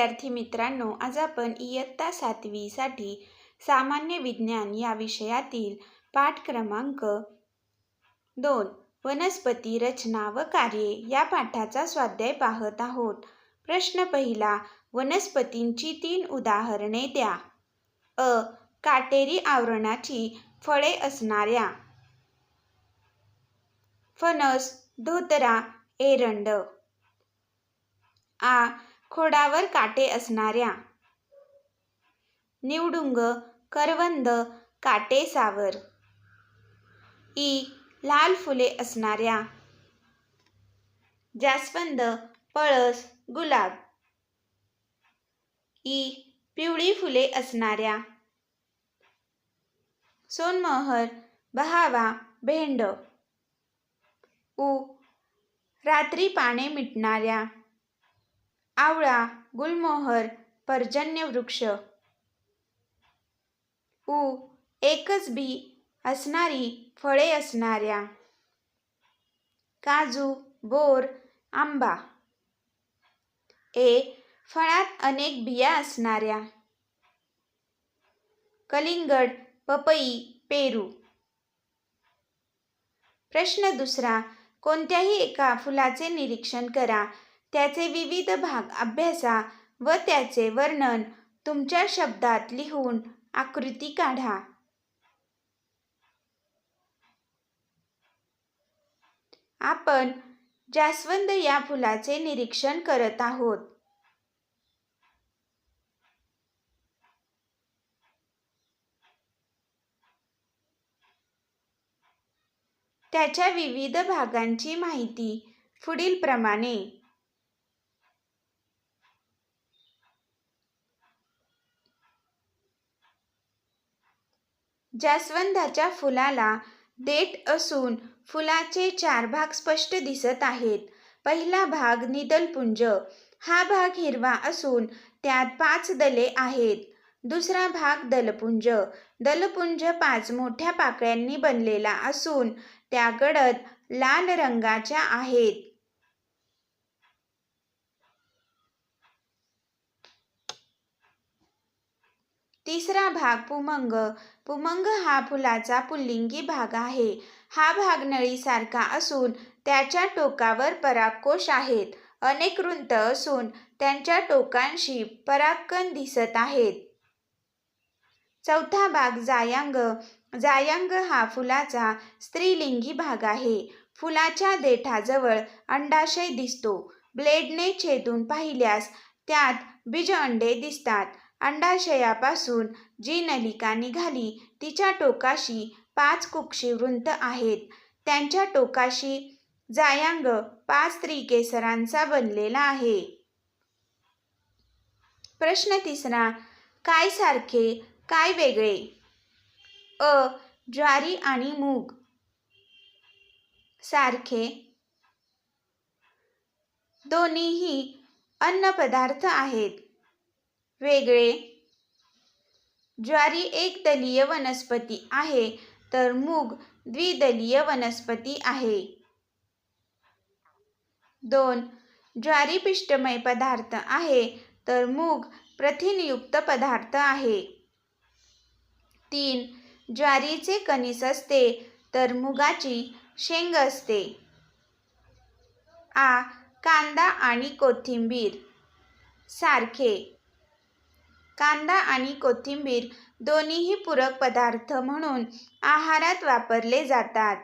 विद्यार्थी मित्रांनो आज आपण इयत्ता सातवीसाठी सामान्य विज्ञान या विषयातील पाठ क्रमांक दोन वनस्पती रचना व कार्ये या पाठाचा स्वाध्याय पाहत आहोत. प्रश्न पहिला वनस्पतींची तीन उदाहरणे द्या. अ काटेरी आवरणाची फळे असणाऱ्या फणस धोतरा एरंड. आ खोडावर काटे असणाऱ्या. निवडुंग करवंद काटे सावर. ई. लाल फुले असणाऱ्या. जास्वंद पळस गुलाब. ई. पिवळी फुले असणाऱ्या. सोनमोहर बहावा भेंड. उ. रात्री पाने मिटणाऱ्या. आवळा गुलमोहर पर्जन्य वृक्ष. उ एकच बी असणारी फळे असणाऱ्या. काजू बोर आंबा. ए फळात अनेक बिया असणाऱ्या. कलिंगड पपई पेरू. प्रश्न दुसरा कोणत्याही एका फुलाचे निरीक्षण करा. त्याचे विविध भाग अभ्यासा व त्याचे वर्णन तुमच्या शब्दात लिहून आकृती काढा. आपण जास्वंद या फुलाचे निरीक्षण करत आहोत. त्याच्या विविध भागांची माहिती पुढील प्रमाणे जास्वंदाच्या फुलाला देठ असून फुलाचे चार भाग स्पष्ट दिसत आहेत. पहिला भाग निदलपुंज. हा भाग हिरवा असून त्यात पाच दले आहेत. दुसरा भाग दलपुंज. दलपुंज पाच मोठ्या पाकळ्यांनी बनलेला असून त्या गडद लाल रंगाच्या आहेत. तिसरा भाग पुमंग. पुमंग हा फुलाचा पुल्लिंगी भाग आहे. हा भाग नळीसारखा असून त्याच्या टोकावर परागकोश आहेत. अनेक रुंत असून त्यांच्या टोकांशी परागकण दिसत आहेत. चौथा भाग जायांग. जायांग हा फुलाचा स्त्रीलिंगी भाग आहे. फुलाच्या देठाजवळ अंडाशय दिसतो. ब्लेडने छेदून पाहिल्यास त्यात बीज अंडे दिसतात. अंडाशयापासून जी नलिका निघाली तिच्या टोकाशी पाच कुक्षी वृंत आहेत. त्यांच्या टोकाशी जायांग पाच त्रिकेसरांचा बनलेला आहे. प्रश्न तिसरा काय सारखे काय वेगळे? अ ज्वारी आणि मूग. सारखे. दोन्हीही अन्नपदार्थ आहेत. वेगळे. ज्वारी एक दलीय वनस्पती आहे तर मूग द्विदलीय वनस्पती आहे. दोन. ज्वारी पिष्टमय पदार्थ आहे तर मूग प्रथिनयुक्त पदार्थ आहे. तीन. ज्वारीचे कणीस असते तर मुगाची शेंग असते. आ. कांदा आणि कोथिंबीर. सारखे. कांदा आणि कोथिंबीर दोन्हीही पूरक पदार्थ म्हणून आहारात वापरले जातात.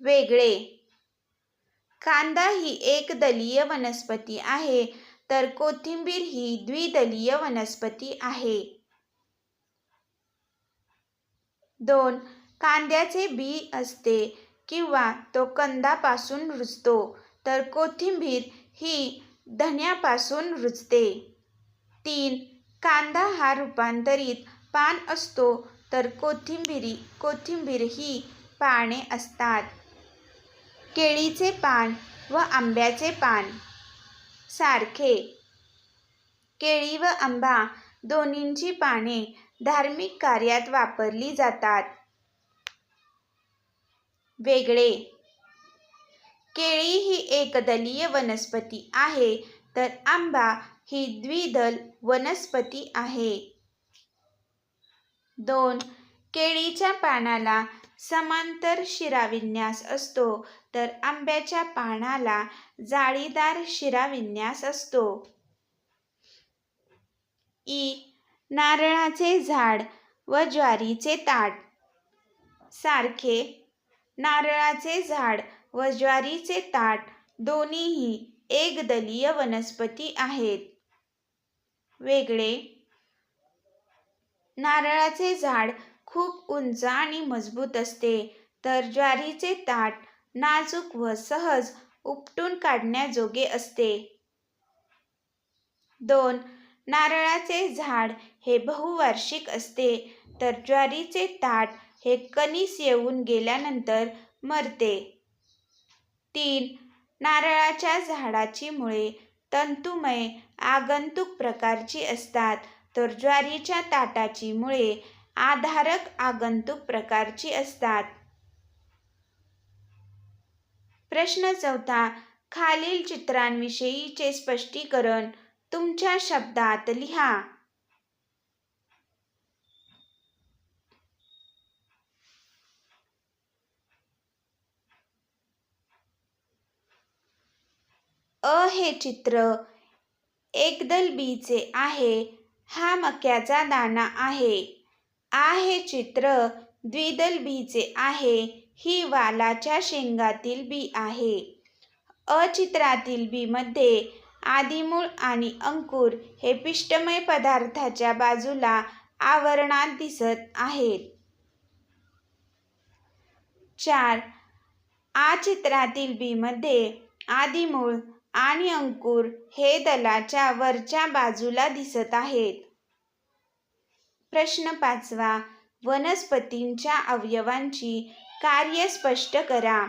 वेगळे. कांदा ही एकदलीय वनस्पती आहे तर कोथिंबीर ही द्विदलीय वनस्पती आहे. दोन. कांद्याचे बी असते किंवा तो कंदापासून रुजतो तर कोथिंबीर ही धन्यापासून रुजते. तीन कांदा हा रूपांतरित पान असतो तर कोथिंबिरी कोथिंबीर ही पाने असतात. केळीचे पान व आंब्याचे पान. सारखे. केळी व आंबा दोन्हींची पाने धार्मिक कार्यात वापरली जातात. वेगळे. केळी ही एकदलीय वनस्पती आहे तर आंबा ही द्विदल वनस्पती आहे. दोन केळीच्या पानाला समांतर शिराविन्यास असतो तर आंब्याच्या पानाला जाळीदार शिराविन्यास असतो. ई नारळाचे झाड व ज्वारीचे ताट. सारखे नारळाचे झाड व ज्वारीचे ताट दोन्हीही एकदलीय वनस्पती आहेत. वेगळे. नारळाचे झाड खूप उंच आणि मजबूत असते तर ज्वारीचे ताट नाजूक व सहज उपटून काढण्याजोगे असते. दोन. नारळाचे झाड हे बहुवार्षिक असते तर ज्वारीचे ताट हे कणीस येऊन गेल्यानंतर मरते. तीन. नारळाच्या झाडाची मुळे तंतुमय आगंतुक प्रकारची असतात. तर ज्वारीच्या ताटाची मुळे आधारक आगंतुक प्रकारची असतात. प्रश्न चौथा. खालील चित्रांविषयीचे स्पष्टीकरण तुमच्या शब्दात लिहा. अ हे चित्र एकदल बीचे आहे. हा मक्याचा दाणा आहे. आ हे चित्र द्विदल बीचे आहे. ही वालाच्या शेंगातील बी आहे. अ चित्रातील बीमध्ये आदिमूळ आणि अंकुर हे पिष्टमय पदार्थाच्या बाजूला आवरणात दिसत आहेत. चार. आ चित्रातील बीमध्ये आदिमूळ आणि अंकुर हे दलाच्या वरच्या बाजूला दिसत आहेत. प्रश्न पाचवा. वनस्पतींच्या अवयवांची कार्य स्पष्ट करा.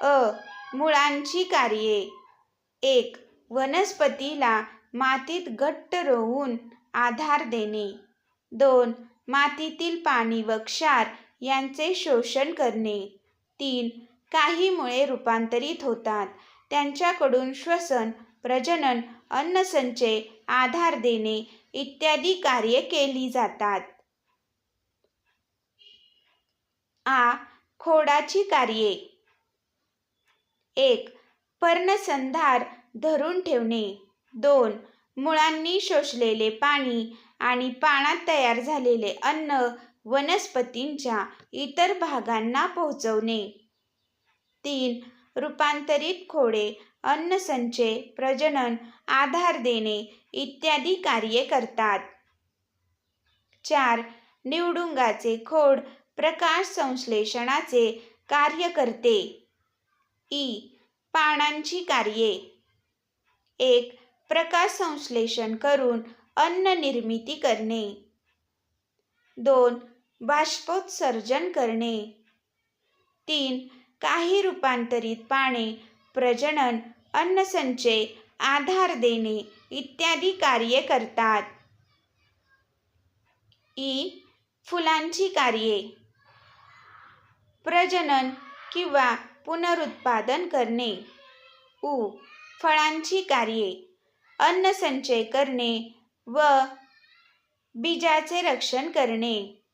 अ. मुळांची कार्ये. एक. वनस्पतीला मातीत घट्ट रोवून आधार देणे. दोन. मातीतील पाणी व क्षार यांचे शोषण करणे. तीन. काही मुळे रूपांतरित होतात. त्यांच्याकडून श्वसन प्रजनन अन्नसंचय आधार देणे इत्यादी कार्ये केली जातात. आ. खोडाची कार्ये. एक. पर्णसंधार धरून ठेवणे. दोन. मुळांनी शोषलेले पाणी आणि पाण्यात तयार झालेले अन्न वनस्पतींच्या इतर भागांना पोहोचवणे. तीन. रूपांतरित खोडे अन्नसंचय प्रजनन आधार देणे इत्यादी कार्ये करतात. चार. निवडुंगाचे खोड प्रकाश संश्लेषणाचे कार्य करते. ई. पानांची कार्ये. एक. प्रकाश संश्लेषण करून अन्न निर्मिती करणे. दोन. बाष्पोत्सर्जन करणे. तीन. काही रूपांतरित पाने प्रजनन अन्नसंचय आधार देणे इत्यादी कार्ये करतात. ई. फुलांची कार्ये. प्रजनन किंवा पुनरुत्पादन करणे. उ. फळांची कार्ये. अन्नसंचय करणे व बीजाचे रक्षण करणे.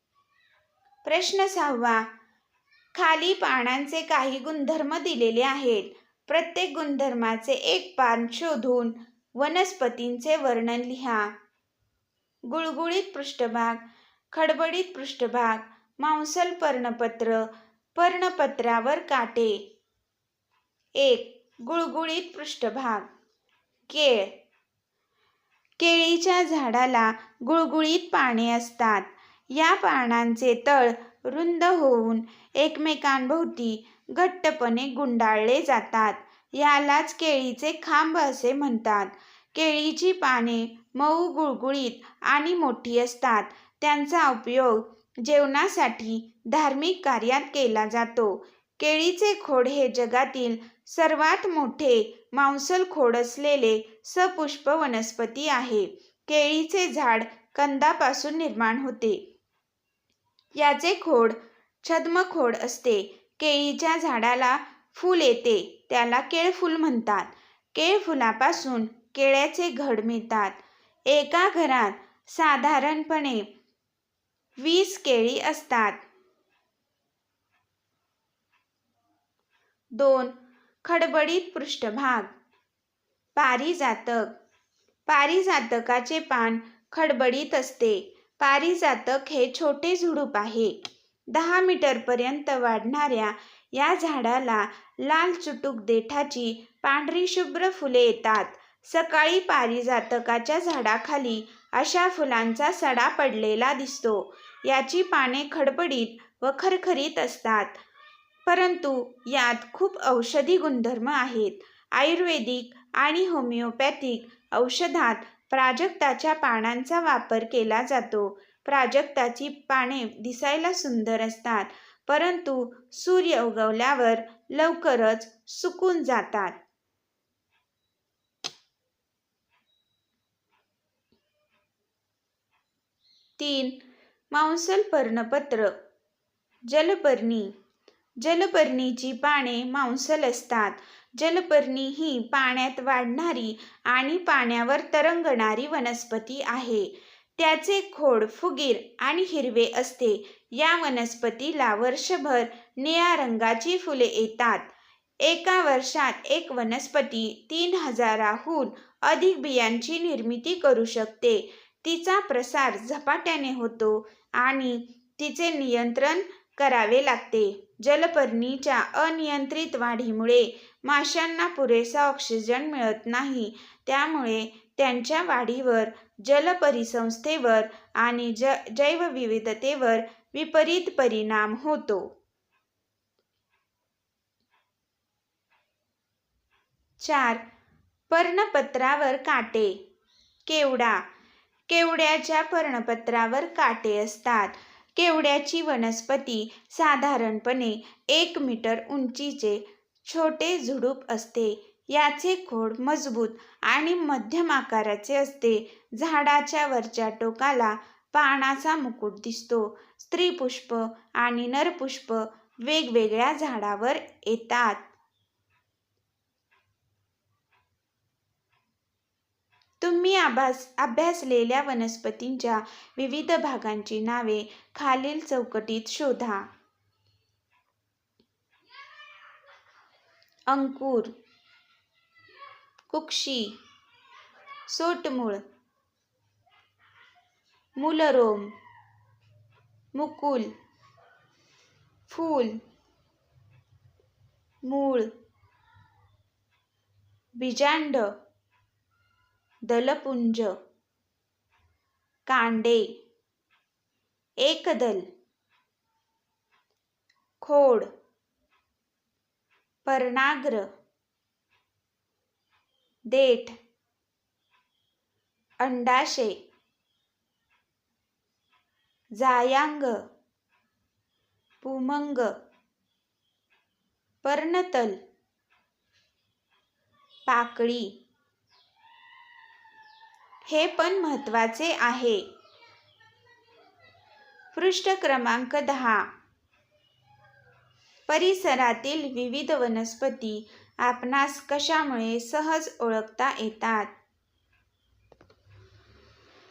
प्रश्न सहावा. खाली पानांचे काही गुणधर्म दिलेले आहेत. प्रत्येक गुणधर्माचे एक पान शोधून वनस्पतींचे वर्णन लिहा. गुळगुळीत पृष्ठभाग खडबडीत पृष्ठभाग मांसल पर्णपत्र पर्णपत्रावर काटे. एक गुळगुळीत पृष्ठभाग. केळ. केळीच्या झाडाला गुळगुळीत पाने असतात. या पानांचे तळ रुंद होऊन एकमेकांभोवती घट्टपणे गुंडाळले जातात. यालाच केळीचे खांब असे म्हणतात. केळीची पाने मऊ गुळगुळीत आणि मोठी असतात. त्यांचा उपयोग जेवणासाठी धार्मिक कार्यात केला जातो. केळीचे खोड हे जगातील सर्वात मोठे मांसल खोड असलेले सपुष्प वनस्पती आहे. केळीचे झाड कंदापासून निर्माण होते. याचे खोड छद्मखोड असते. केळीच्या झाडाला फूल येते त्याला केळफूल म्हणतात. केळफुलापासून केळ्याचे घड मिळतात. एका घरात साधारणपणे वीस केळी असतात. दोन खडबडीत पृष्ठभाग. पारिजातक. पारिजातकाचे पान खडबडीत असते. पारिजातक हे छोटे झुडूप आहे. दहा मीटरपर्यंत वाढणाऱ्या या झाडाला लाल चुटूक देठाची पांढरी शुभ्र फुले येतात. सकाळी पारिजातकाच्या झाडाखाली अशा फुलांचा सडा पडलेला दिसतो. याची पाने खडबडीत व खरखरीत असतात. परंतु यात खूप औषधी गुणधर्म आहेत. आयुर्वेदिक आणि होमिओपॅथिक औषधात प्राजक्ताच्या पानांचा वापर केला जातो. प्राजक्ताची पाने दिसायला सुंदर असतात परंतु सूर्य उगवल्यावर लवकरच सुकून जातात. तीन. मांसल पर्णपत्र. जलपर्णी. जलपर्णीची पाने मांसल असतात जलपर्णी ही पाण्यात वाढणारी आणि पाण्यावर तरंगणारी वनस्पती आहे. त्याचे खोड फुगीर आणि हिरवे असते. या वनस्पतीला वर्षभर निळ्या रंगाची फुले येतात. एका वर्षात एक वनस्पती तीन हजाराहून अधिक बियांची निर्मिती करू शकते. तिचा प्रसार झपाट्याने होतो आणि तिचे नियंत्रण करावे लागते. जलपर्णीच्या अनियंत्रित वाढीमुळे माशांना पुरेसा ऑक्सिजन मिळत नाही. त्यामुळे त्यांच्या वाढीवर जलपरिसंस्थेवर आणि ज जैवविविधतेवर विपरीत परिणाम होतो. चार. पर्णपत्रावर काटे. केवडा. केवड्याच्या पर्णपत्रावर काटे असतात. केवड्याची वनस्पती साधारणपणे एक मीटर उंचीचे छोटे झुडूप असते. याचे खोड मजबूत आणि मध्यम आकाराचे असते. झाडाच्या वरच्या टोकाला पानाचा मुकुट दिसतो. स्त्रीपुष्प आणि नरपुष्प वेगवेगळ्या झाडावर येतात. तुम्ही आभास अभ्यासलेल्या वनस्पतींच्या विविध भागांची नावे खालील चौकटीत शोधा. अंकुर कुक्षी सोटमूळ मूलरोम मुकुल फूल मूळ बीजांड दलपुंज कांडे एकदल खोड पर्णाग्र देठ अंडाशे जायांग पुमंग पर्णतल पाकळी. हे पण महत्त्वाचे आहे. पृष्ठ क्रमांक दहा. परिसरातील विविध वनस्पती आपणास कशामुळे सहज ओळखता येतात?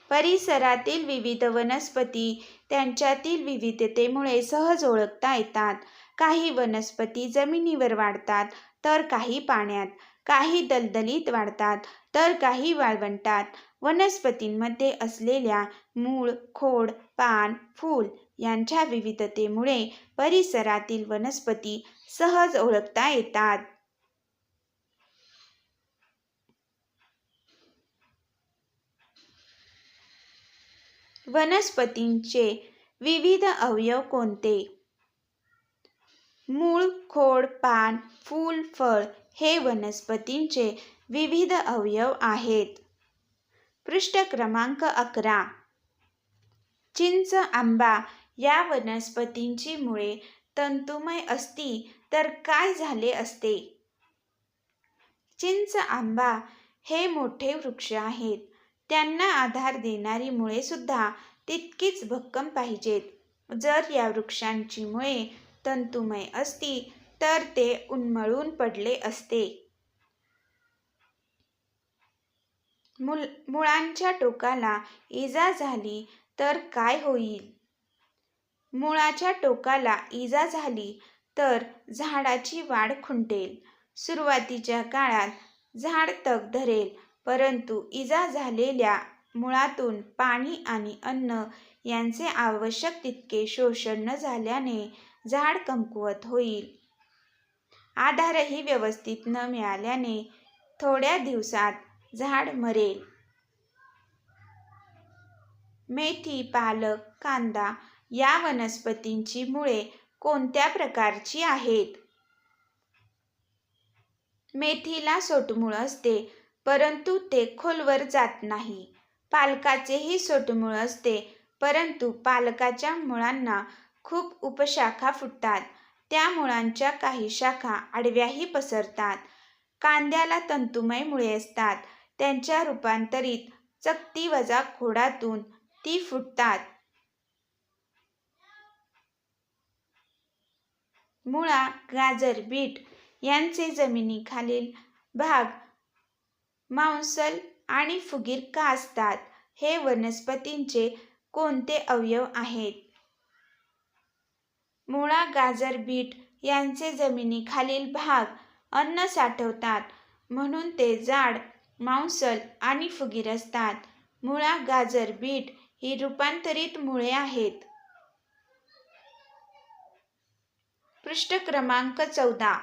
परिसरातील विविध वनस्पती त्यांच्यातील विविधतेमुळे सहज ओळखता येतात. काही वनस्पती जमिनीवर वाढतात तर काही पाण्यात काही दलदलीत वाढतात तर काही वाळवंटात वनस्पतींमध्ये असलेल्या मूळ खोड पान फूल यांच्या विविधतेमुळे परिसरातील वनस्पती सहज ओळखता येतात. वनस्पतींचे विविध अवयव कोणते? मूळ खोड पान फूल फळ हे वनस्पतींचे विविध अवयव आहेत. पृष्ठ क्रमांक अकरा. चिंच आंबा या वनस्पतींची मुळे तंतुमय असती तर काय झाले असते? चिंच आंबा हे मोठे वृक्ष आहेत. त्यांना आधार देणारी मुळे सुद्धा तितकीच भक्कम पाहिजेत. जर या वृक्षांची मुळे तंतुमय असती तर ते उन्मळून पडले असते. मुल मुळांच्या टोकाला इजा झाली तर काय होईल? मुळाच्या टोकाला इजा झाली तर झाडाची वाढ खुंटेल. सुरुवातीच्या काळात झाड तग धरेल परंतु इजा झालेल्या मुळातून पाणी आणि अन्न यांचे आवश्यक तितके शोषण न झाल्याने झाड कमकुवत होईल. आधारही व्यवस्थित न मिळाल्याने थोड्या दिवसात झाड मरेल. मेथी पालक कांदा या वनस्पतींची मुळे कोणत्या प्रकारची आहेत? मेथीला सोटमूळ असते परंतु ते खोलवर जात नाही. पालकाचेही सोटमूळ असते परंतु पालकाच्या मुळांना खूप उपशाखा फुटतात. त्या मुळांच्या काही शाखा आडव्याही पसरतात. कांद्याला तंतुमय मुळे असतात. त्यांच्या रूपांतरित चकती वजा खोडातून ती फुटतात. मुळा गाजर बीट यांचे जमिनीखालील भाग मांसल आणि फुगीर का असतात हे वनस्पतींचे कोणते अवयव आहेत? मुळा गाजर बीट यांचे जमिनीखालील भाग अन्न साठवतात म्हणून ते जाड मांसल आणि फुगीर असतात. मुळा गाजर बीट ही रूपांतरित मुळे आहेत. पृष्ठ क्रमांक चौदा.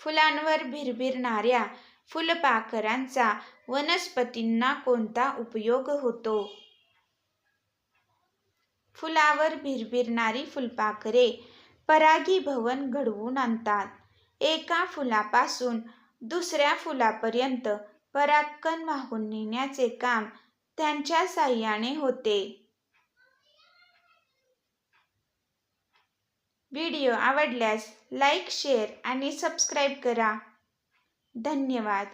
फुलांवर भिरभिरणाऱ्या फुलपाखरांचा वनस्पतींना कोणता उपयोग होतो? फुलावर भिरभिरणारी फुलपाखरे परागीभवन घडवून आणतात. एका फुलापासून दुसऱ्या फुलापर्यंत परागकण वाहून नेण्याचे काम त्यांच्या साह्याने होते. व्हिडिओ आवडल्यास लाईक शेअर आणि सबस्क्राईब करा. धन्यवाद.